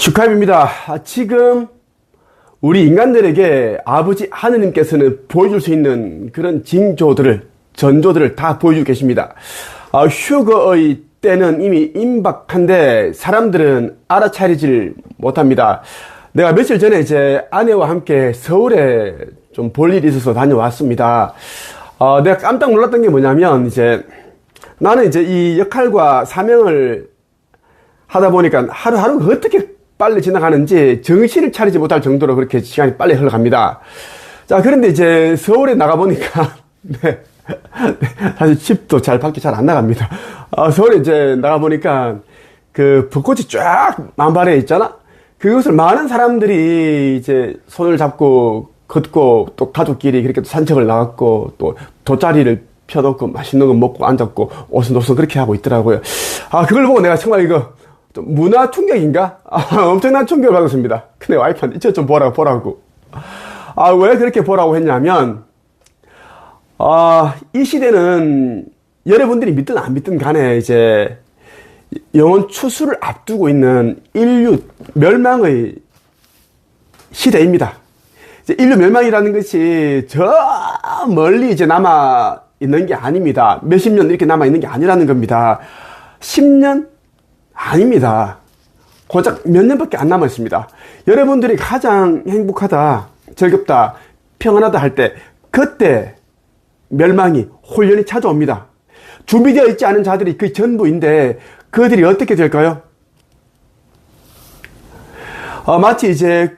축하입니다. 아, 지금 우리 인간들에게 아버지 하느님께서는 보여줄 수 있는 그런 징조들을, 전조들을 다 보여주고 계십니다. 아, 휴거의 때는 이미 임박한데 사람들은 알아차리질 못합니다. 내가 며칠 전에 이제 아내와 함께 서울에 좀 볼 일이 있어서 다녀왔습니다. 어, 내가 깜짝 놀랐던 게 뭐냐면 이제 나는 이제 이 역할과 사명을 하다 보니까 하루하루 어떻게 빨리 지나가는지 정신을 차리지 못할 정도로 그렇게 시간이 빨리 흘러갑니다. 자, 그런데 이제 서울에 나가보니까, 네. 사실 집도 잘 밖에 잘 안 나갑니다. 어, 서울에 이제 나가보니까 그 벚꽃이 쫙 만발해 있잖아? 그것을 많은 사람들이 이제 손을 잡고 걷고 또 가족끼리 그렇게 산책을 나갔고 또 돗자리를 펴놓고 맛있는 거 먹고 앉았고 오순도순 그렇게 하고 있더라고요. 아, 그걸 보고 내가 정말 이거 좀 문화 충격인가? 아, 엄청난 충격을 받았습니다. 근데 와이프한테 이거 좀 보라고, 보라고. 아, 왜 그렇게 보라고 했냐면, 아, 이 시대는 여러분들이 믿든 안 믿든 간에 이제 영원 추수를 앞두고 있는 인류 멸망의 시대입니다. 이제 인류 멸망이라는 것이 저 멀리 이제 남아 있는 게 아닙니다. 몇십 년 이렇게 남아 있는 게 아니라는 겁니다. 10년 아닙니다. 고작 몇 년밖에 안 남아 있습니다. 여러분들이 가장 행복하다, 즐겁다, 평안하다 할 때, 그때 멸망이 홀연히 찾아옵니다. 준비되어 있지 않은 자들이 그 전부인데, 그들이 어떻게 될까요? 어, 마치 이제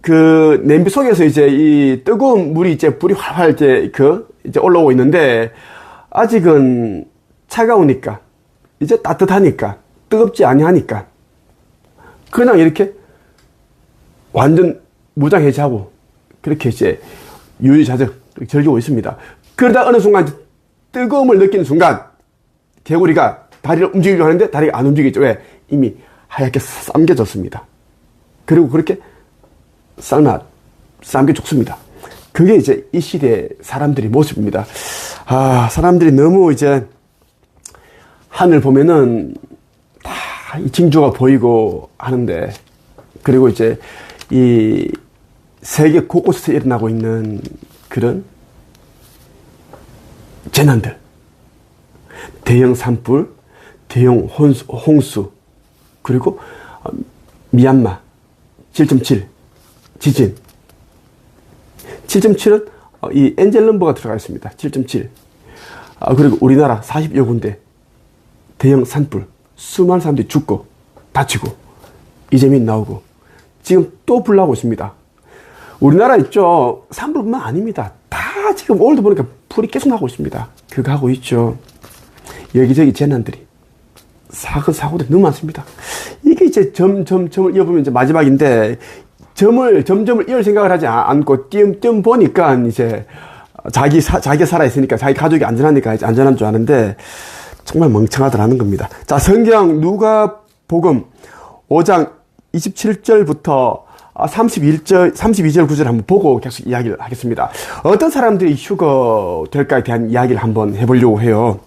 그 냄비 속에서 이제 이 뜨거운 물이 이제 불이 활활 이제 그 이제 올라오고 있는데 아직은 차가우니까 이제 따뜻하니까 뜨겁지 아니하니까 그냥 이렇게 완전 무장 해제하고 그렇게 이제 유유자적 즐기고 있습니다. 그러다 어느 순간 뜨거움을 느끼는 순간 개구리가 다리를 움직이려고 하는데 다리가 안 움직이죠. 왜? 이미 하얗게 삼겨졌습니다. 그리고 그렇게 삶아, 삶겨 죽습니다. 그게 이제 이 시대 사람들의 모습입니다. 아, 사람들이 너무 이제 하늘 보면은 다 이 징조가 보이고 하는데, 그리고 이제 이 세계 곳곳에서 일어나고 있는 그런 재난들, 대형 산불, 대형 혼수, 홍수, 그리고 미얀마 7.7 지진. 7.7은 이 엔젤 넘버가 들어가 있습니다. 7.7. 아, 그리고 우리나라 40여 군데 대형 산불, 수많은 사람들이 죽고 다치고 이재민 나오고 지금 또 불나고 있습니다. 우리나라 있죠. 산불뿐만 아닙니다. 다 지금 오늘도 보니까 불이 계속 나고 있습니다. 그거 하고 있죠. 여기저기 재난들이. 사건, 사고들이 너무 많습니다. 이게 이제 점, 점, 점을 이어보면 이제 마지막인데, 점을, 점점을 이을 생각을 하지 않고 띄엄띄엄 보니까 이제 자기, 사, 자기가 살아 있으니까 자기 가족이 안전하니까 이제 안전한 줄 아는데, 정말 멍청하더라는 겁니다. 자, 성경 누가 복음 5장 27절부터 31절, 32절 구절 한번 보고 계속 이야기를 하겠습니다. 어떤 사람들이 휴거 될까에 대한 이야기를 한번 해보려고 해요.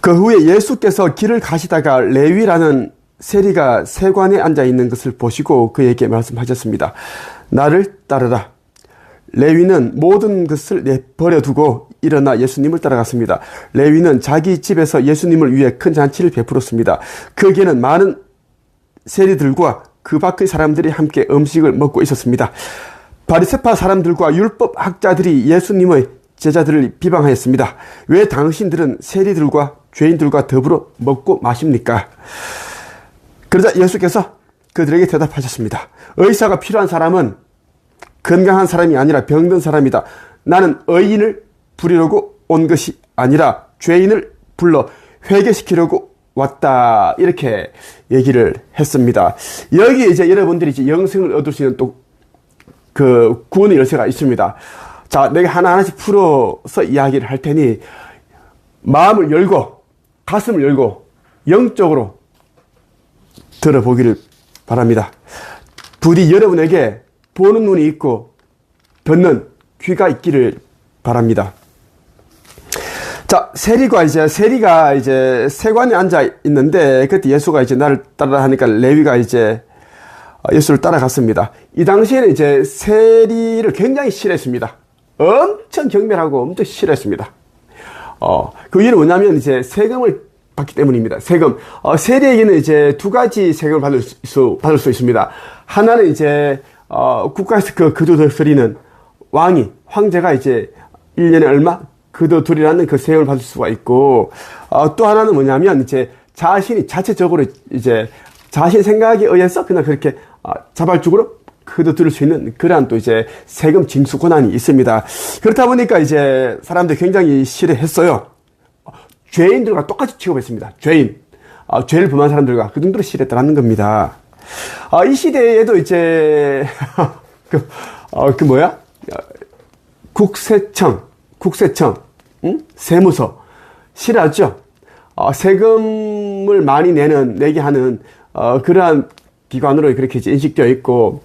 그 후에 예수께서 길을 가시다가 레위라는 세리가 세관에 앉아 있는 것을 보시고 그에게 말씀하셨습니다. 나를 따르라. 레위는 모든 것을 내버려 두고 일어나 예수님을 따라갔습니다. 레위는 자기 집에서 예수님을 위해 큰 잔치를 베풀었습니다. 거기에는 많은 세리들과 그 밖의 사람들이 함께 음식을 먹고 있었습니다. 바리세파 사람들과 율법 학자들이 예수님의 제자들을 비방하였습니다. 왜 당신들은 세리들과 죄인들과 더불어 먹고 마십니까? 그러자 예수께서 그들에게 대답하셨습니다. 의사가 필요한 사람은 건강한 사람이 아니라 병든 사람이다. 나는 의인을 부리려고 온 것이 아니라 죄인을 불러 회개시키려고 왔다. 이렇게 얘기를 했습니다. 여기에 이제 여러분들이 이제 영생을 얻을 수 있는 또 그 구원의 열쇠가 있습니다. 자, 내가 하나하나씩 풀어서 이야기를 할 테니 마음을 열고 가슴을 열고 영적으로 들어보기를 바랍니다. 부디 여러분에게 보는 눈이 있고 듣는 귀가 있기를 바랍니다. 자, 세리가 이제, 세리가 이제 세관에 앉아 있는데, 그때 예수가 이제 나를 따라 하니까 레위가 이제 어, 예수를 따라갔습니다. 이 당시에는 이제 세리를 굉장히 싫어했습니다. 엄청 경멸하고 엄청 싫어했습니다. 어, 그 이유는 뭐냐면 이제 세금을 받기 때문입니다. 세금. 어, 세리에게는 이제 두 가지 세금을 받을 수, 받을 수 있습니다. 하나는 이제, 어, 국가에서 그, 그도들이는 왕이, 황제가 이제 1년에 얼마? 그도들이라는 그 세금을 받을 수가 있고, 어, 또 하나는 뭐냐면 이제 자신이 자체적으로 이제 자신 생각에 의해서 그냥 그렇게 어, 자발적으로 그도 들을 수 있는 그러한 또 이제 세금 징수 권한이 있습니다. 그렇다 보니까 이제 사람들이 굉장히 싫어했어요. 죄인들과 똑같이 취급했습니다. 죄인. 어, 죄를 범한 사람들과 그 정도로 싫어했다는 겁니다. 어, 이 시대에도 이제, 그, 어, 그 뭐야? 어, 국세청, 국세청, 응? 세무서. 싫어하죠? 어, 세금을 많이 내는, 내게 하는, 어, 그러한 기관으로 그렇게 인식되어 있고,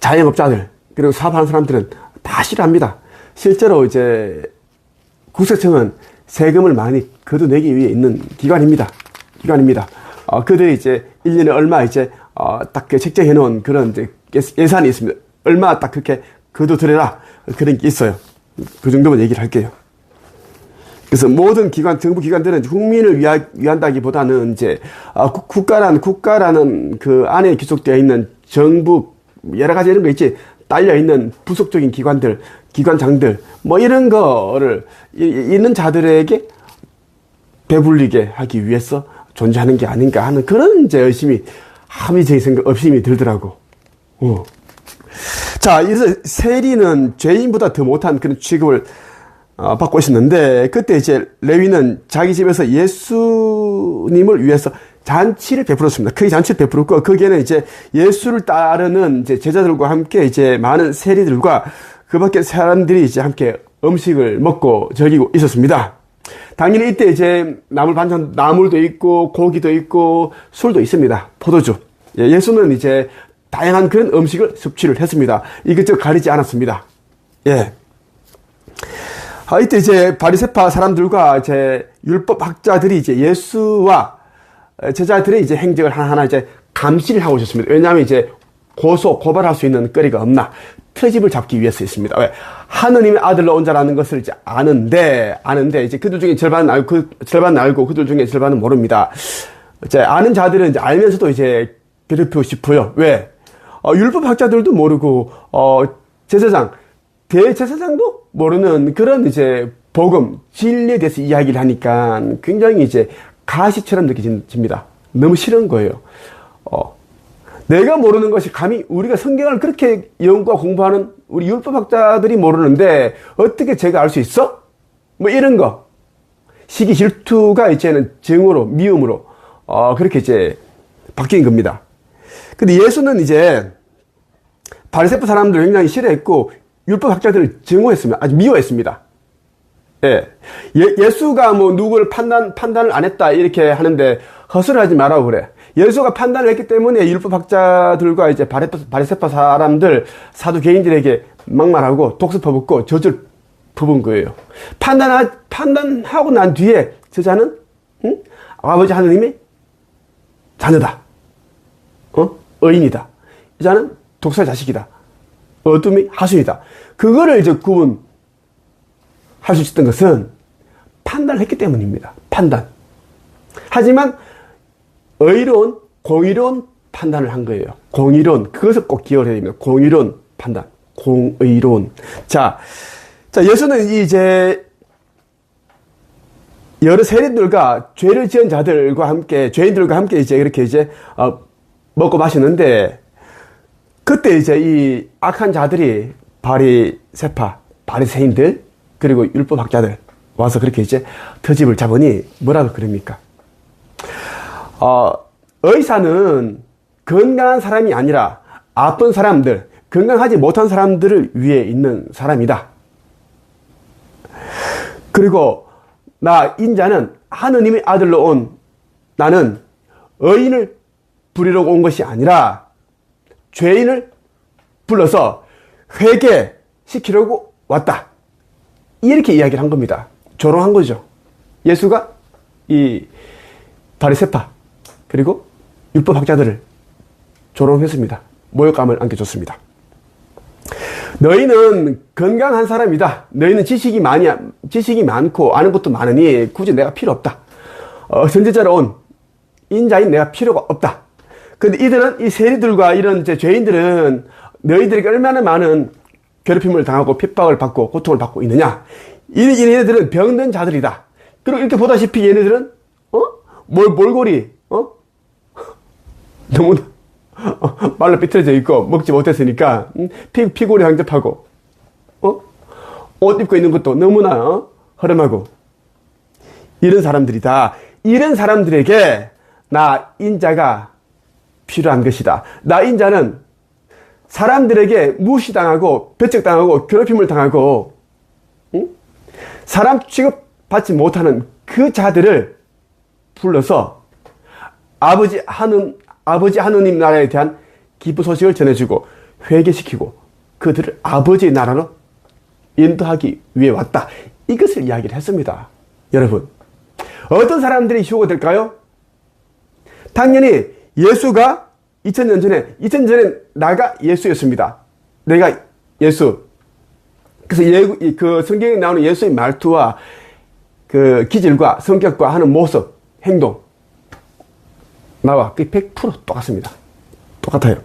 자영업자들, 그리고 사업하는 사람들은 다 싫어합니다. 실제로 이제 국세청은 세금을 많이 거둬내기 위해 있는 기관입니다. 기관입니다. 어, 그들이 이제 1년에 얼마 이제, 어, 딱 책정해 놓은 그런 이제 예산이 있습니다. 얼마 딱 그렇게 거둬들여라. 그런 게 있어요. 그 정도만 얘기를 할게요. 그래서 모든 기관, 정부 기관들은 국민을 위하, 위한다기보다는 이제, 어, 국가라는, 국가라는 그 안에 기속되어 있는 정부, 여러 가지 이런 거 있지. 딸려 있는 부속적인 기관들, 기관장들, 뭐 이런 거를, 이, 있는 자들에게 배불리게 하기 위해서 존재하는 게 아닌가 하는 그런 이제 의심이, 합리적인 생각, 의심이 들더라고. 어. 자, 이래서 세리는 죄인보다 더 못한 그런 취급을 어, 받고 있었는데 그때 이제 레위는 자기 집에서 예수님을 위해서 잔치를 베풀었습니다. 크게 잔치를 베풀었고 거기에는 이제 예수를 따르는 이제 제자들과 함께 이제 많은 세리들과 그밖에 사람들이 이제 함께 음식을 먹고 즐기고 있었습니다. 당연히 이때 이제 나물 반찬, 나물도 있고 고기도 있고 술도 있습니다. 포도주. 예, 예수는 이제 다양한 그런 음식을 섭취를 했습니다. 이것저것 가리지 않았습니다. 예. 아, 이때 이제 바리세파 사람들과 이제 율법 학자들이 이제 예수와 제자들의 이제 행적을 하나하나 이제 감시를 하고 있었습니다. 왜냐하면 이제 고소, 고발할 수 있는 거리가 없나. 트집을 잡기 위해서였습니다. 왜? 하느님의 아들로 온 자라는 것을 이제 아는데, 아는데, 이제 그들 중에 절반은 알고, 그, 절반은 알고, 그들 중에 절반은 모릅니다. 이제 아는 자들은 이제 알면서도 이제 괴롭히고 싶어요. 왜? 어, 율법 학자들도 모르고, 어, 제사장, 대제사장도 모르는 그런 이제 복음, 진리에 대해서 이야기를 하니까 굉장히 이제 가시처럼 느껴집니다. 너무 싫은 거예요. 어, 내가 모르는 것이 감히 우리가 성경을 그렇게 연구와 공부하는 우리 율법학자들이 모르는데 어떻게 제가 알 수 있어? 뭐 이런 거. 시기 질투가 이제는 정으로, 미움으로, 어, 그렇게 이제 바뀐 겁니다. 근데 예수는 이제 바리새파 사람들 굉장히 싫어했고 율법 학자들을 증오했습니다. 아주 미워했습니다. 예. 예, 수가뭐 누구를 판단, 판단을 안 했다 이렇게 하는데 허술을 하지 말라고 그래. 예수가 판단을 했기 때문에 율법학자들과 이제 바리세파 사람들, 사도 개인들에게 막말하고 독수 퍼붓고 저줄 퍼본 거예요. 판단하, 판단하고 난 뒤에 저자는, 응? 아버지 하느님이 자녀다. 어? 의인이다. 이 자는 독사의 자식이다. 어둠이 하수이다. 그거를 이제 구분, 할수 있었던 것은 판단을 했기 때문입니다. 판단. 하지만 의로운, 공의로운 판단을 한 거예요. 공의로운. 그것을 꼭 기억해야 됩니다. 공의로운 판단. 공의로운. 자, 자, 예수는 이제 여러 세리들과 죄를 지은 자들과 함께, 죄인들과 함께 이제 이렇게 이제, 어, 먹고 마시는데, 그때 이제 이 악한 자들이 바리세파, 바리새인들, 그리고 율법학자들 와서 그렇게 이제 터집을 잡으니 뭐라고 그럽니까? 어, 의사는 건강한 사람이 아니라 아픈 사람들, 건강하지 못한 사람들을 위해 있는 사람이다. 그리고 나 인자는 하느님의 아들로 온 나는 의인을 부리려고 온 것이 아니라 죄인을 불러서 회개시키려고 왔다. 이렇게 이야기를 한 겁니다. 조롱한 거죠. 예수가 이 바리세파 그리고 율법학자들을 조롱했습니다. 모욕감을 안겨줬습니다. 너희는 건강한 사람이다. 너희는 지식이 많이 지식이 많고 아는 것도 많으니 굳이 내가 필요 없다. 어, 선지자로 온 인자인 내가 필요가 없다. 근데 이들은 이 세리들과 이런 죄인들은 너희들에게 얼마나 많은 괴롭힘을 당하고 핍박을 받고 고통을 받고 있느냐. 이 얘네들은 병든 자들이다. 그리고 이렇게 보다시피 얘네들은 어? 몰 몰골이 어? 너무 어, 말로 삐뚤어져 있고 먹지 못했으니까 음, 피, 피골이 황접하고 어? 옷 입고 있는 것도 너무나 어? 허름하고 이런 사람들이다. 이런 사람들에게 나 인자가 필요한 것이다. 나 인자는 사람들에게 무시당하고 배척당하고 괴롭힘을 당하고 응? 사람 취급받지 못하는 그 자들을 불러서 아버지 하는 아버지 하느님 나라에 대한 기쁜 소식을 전해주고 회개시키고 그들을 아버지의 나라로 인도하기 위해 왔다. 이것을 이야기를 했습니다. 여러분, 어떤 사람들이 휴가 될까요? 당연히 예수가 2000년 전에, 2000년 전에 나가 예수였습니다. 내가 예수. 그래서 예, 그 성경에 나오는 예수의 말투와 그 기질과 성격과 하는 모습, 행동. 나와 그 100% 똑같습니다. 똑같아요.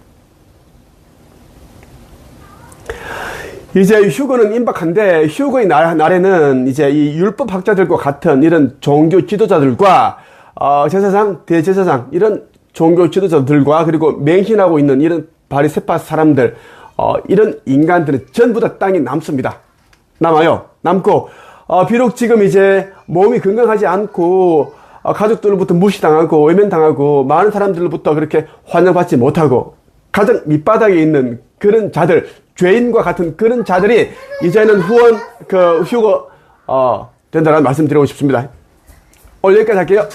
이제 휴거는 임박한데 휴거의 날, 날에는 이제 이 율법 학자들과 같은 이런 종교 지도자들과 어, 제사장, 대제사장 이런 종교 지도자들과 그리고 맹신하고 있는 이런 바리세파 사람들 어, 이런 인간들은 전부 다 땅에 남습니다. 남아요. 남고 어, 비록 지금 이제 몸이 건강하지 않고 어, 가족들로부터 무시당하고 외면당하고 많은 사람들로부터 그렇게 환영받지 못하고 가장 밑바닥에 있는 그런 자들 죄인과 같은 그런 자들이 이제는 후원 그 휴거 어, 된다는 말씀 드리고 싶습니다. 오늘 여기까지 할게요.